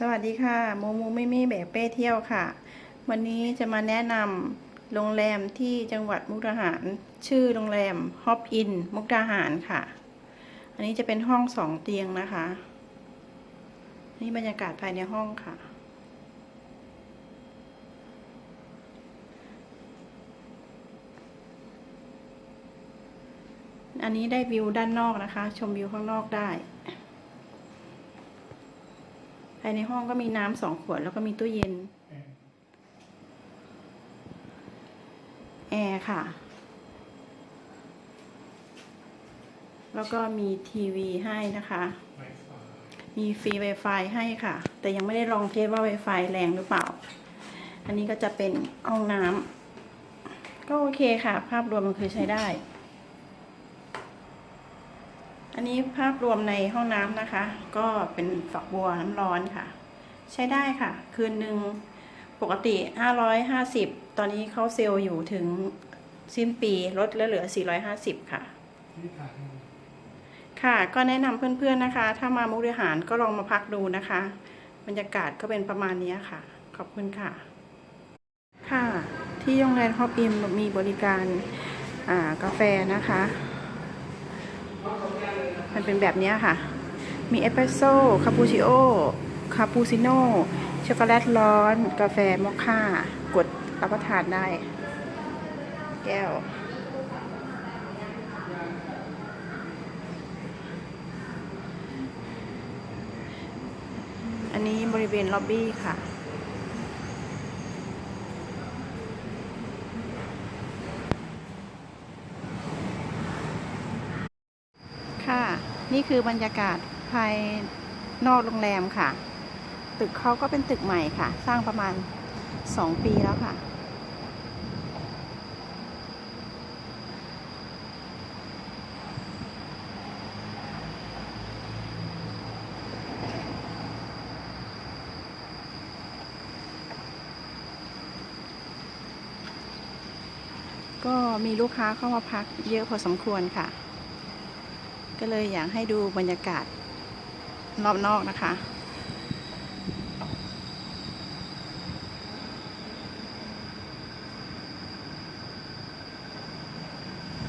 สวัสดีค่ะโมโมไม่มีแบบเป้เที่ยวค่ะ วันนี้จะมาแนะนำโรงแรมที่จังหวัดมุกดาหาร ชื่อโรงแรมฮอปอินมุกดาหารค่ะ อันนี้จะเป็นห้องสองเตียงนะคะ นี่บรรยากาศภายในห้องค่ะ อันนี้ได้วิวด้านนอกนะคะ ชมวิวข้างนอกได้ายในห้องก็มีน้ำสองขวดแล้วก็มีตู้เย็น แอร์ค่ะ แล้วก็มีทีวีให้นะคะ มีฟรี Wi-Fi ให้ค่ะ แต่ยังไม่ได้ลองเทสว่า Wi-Fi แรงหรือเปล่า อันนี้ก็จะเป็นห้องน้ำก็โอเคค่ะ ภาพรวมมันคือใช้ได้ อันนี้ภาพรวมในห้องน้ำนะคะ ก็เป็นฝักบัวน้ำร้อนค่ะ ใช้ได้ค่ะ คืนหนึ่งปกติ 550 ตอนนี้เขาเซลล์อยู่ถึงสิ้นปีลดแล้วเหลือ 450 ค่ะ ค่ะก็แนะนำเพื่อนๆนะคะ ถ้ามามุกดาหารก็ลองมาพักดูนะคะ บรรยากาศก็เป็นประมาณนี้ค่ะ ขอบคุณค่ะ ค่ะ ที่โรงแรมฮอปอิมมีบริการอ่ากาแฟนะคะ มันเป็นแบบนี้ค่ะ มีเอสเปรสโซ่คาปูชิโอคาปูชิโน่ช็อกโกแลตร้อน กาแฟมอคค่ากดรับประทานได้ แก้วอันนี้บริเวณล็อบบี้ค่ะค่ะ นี่คือบรรยากาศภายนอกโรงแรมค่ะ ตึกเขาก็เป็นตึกใหม่ค่ะ สร้างประมาณ 2 ปีแล้วค่ะ ก็มีลูกค้าเข้ามาพักเยอะพอสมควรค่ะ ก็เลยอยากให้ดูบรรยากาศรอบนอกนะคะ